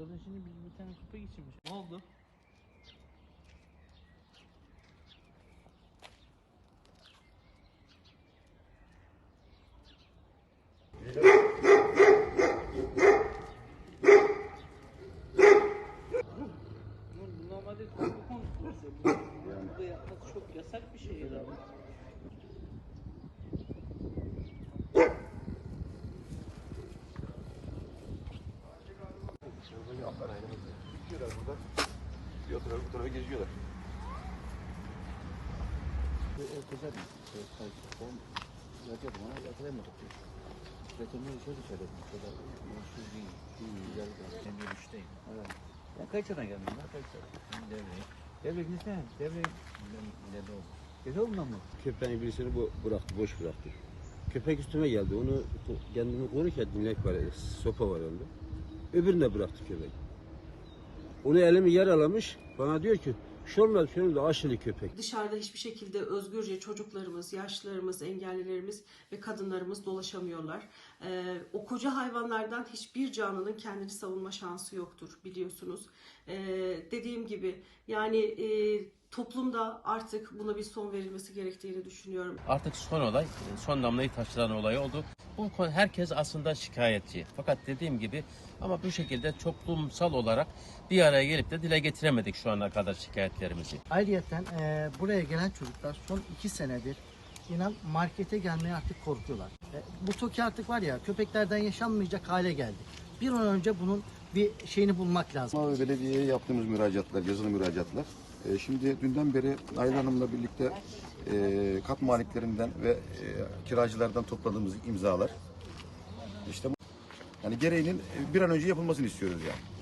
Zaten şimdi bir, bir tane köpek içinmiş. Ne oldu? Bu bu normalde korku konusu. Bu burada yapması çok yasak bir şey herhalde. Geziyorlar burada. Bir o tarafa bu tarafa geziyorlar. Özel on yapıyordum ama yatıramadık. Veterineri şöyle söyledim. Şöyle mutsuz değil. Güzel bir. Evet. Sene geldin lan? Kaç sene? Ben devreye. Devreye gitsen. Devreye. Ben ne de oldu? Gece olmadan mı? Köpeğin birisini bu bıraktı, boş bıraktı. Köpek üstüme geldi. Onu kendimi korurken dinlek var, sopa var onda. Öbürünü de bıraktı köpek. Onu elimi yaralamış. Bana diyor ki, şu olmaz, şu olmaz, aşılı köpek. Dışarıda hiçbir şekilde özgürce çocuklarımız, yaşlılarımız, engellilerimiz ve kadınlarımız dolaşamıyorlar. Ee, o koca hayvanlardan hiçbir canlının kendini savunma şansı yoktur biliyorsunuz. Ee, dediğim gibi yani e, toplumda artık buna bir son verilmesi gerektiğini düşünüyorum. Artık son olay, son damlayı taşıran olay oldu. Bu herkes aslında şikayetçi. Fakat dediğim gibi ama bu şekilde toplumsal olarak bir araya gelip de dile getiremedik şu ana kadar şikayetlerimizi. Ayrıyeten e, buraya gelen çocuklar son iki senedir inan markete gelmeye artık korkuyorlar. E, bu Toki artık var ya köpeklerden yaşanmayacak hale geldi. Bir an önce bunun bir şeyini bulmak lazım. Mavi Belediye'ye yaptığımız müracaatlar, yazılı müracaatlar. E, şimdi dünden beri Ayla Hanım'la birlikte e, kat maliklerinden ve e, kiracılardan topladığımız imzalar. İşte yani gereğinin bir an önce yapılmasını istiyoruz yani.